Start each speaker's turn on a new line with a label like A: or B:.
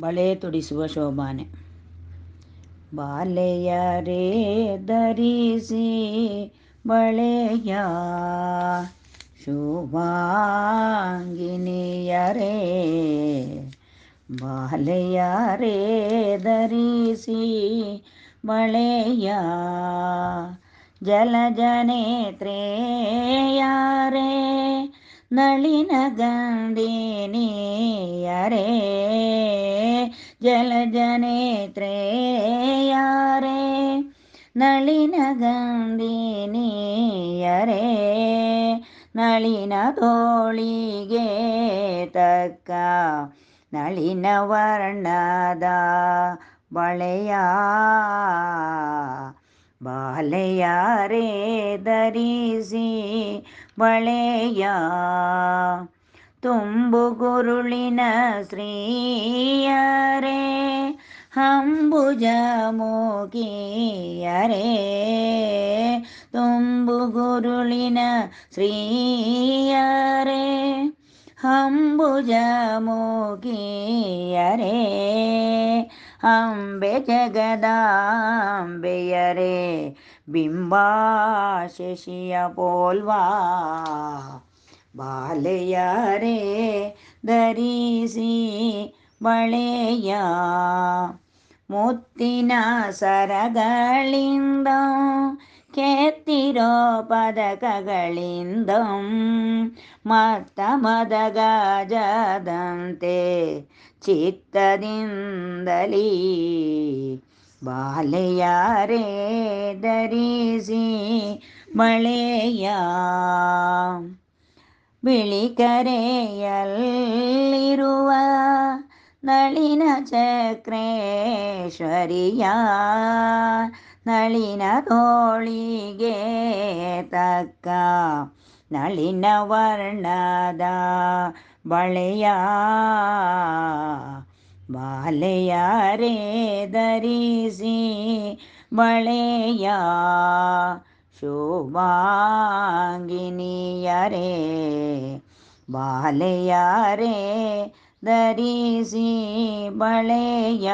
A: ಬಳೆ ತೊಡಿಸುವ ಶೋಭಾನೆ. ಬಾಲೆಯರೇ ಧರಿಸಿ ಬಳೆಯ ಶೋಭಾಂಗಿನಿಯರೇ ಬಾಲೆಯರೇ ಧರಿಸಿ ಬಳೆಯ ಜಲಜನೇತ್ರೇಯಾರೇ ನಳಿನ ಗಂಡಿನಿಯರೇ. ಜಲಜನೇತ್ರೇಯಾರೇ ನಳಿನ ಗಂಡಿನಿಯರೇ? ನಳಿನ ತೋಳಿಗೆ ತಕ್ಕ ನಳಿನ ವರ್ಣದ ಬಳೆಯ ಬಾಲೆಯಾರೇ ಧರಿಸಿ ಬಳೆಯ ತುಂಬು ಗುರುಳಿನ ಶ್ರೀಯರೇ ಹಂಬುಜ ಮೋಗಿಯರೇ ತುಂಬು ಗುರುಳಿನ ಶ್ರೀಯರೇ ಹಂಬುಜ ಮೋಗಿಯರೇ ಅಂಬೆ ಜಗದಾಂಬೆಯರೇ ಬಿಂಬಾ ಶಶಿಯ ಪೋಲ್ವಾ ಬಾಲೆಯರೇ ಧರಿಸಿ ಬಳೆಯ ಮುತ್ತಿನ ಸರಗಳಿಂದ ಕೆತ್ತಿರೋ ಪದಕಗಳಿಂದ ಮತ್ತ ಮದಗಜದಂತೆ ಚಿತ್ತದಿಂದಲೀ ಬಾಲೆಯಾರೇ ಧರಿಸಿ ಬಳೆಯ ಬಿಳಿಕರೆಯಲ್ಲಿರುವ ನಳಿನ ಚಕ್ರೇಶ್ವರಿಯ ನಳಿನ ತೋಳಿಗೆ ತಕ್ಕ ನಳಿನ ವರ್ಣದ ಬಳೆಯ ಬಾಲೆಯಾರೇ ಧರಿಸಿ ಬಳೆಯ ಶೋಭಾಂಗಿನಿಯರೇ ಬಾಲೆಯರೇ ಧರಿಸಿ ಬಳೆಯ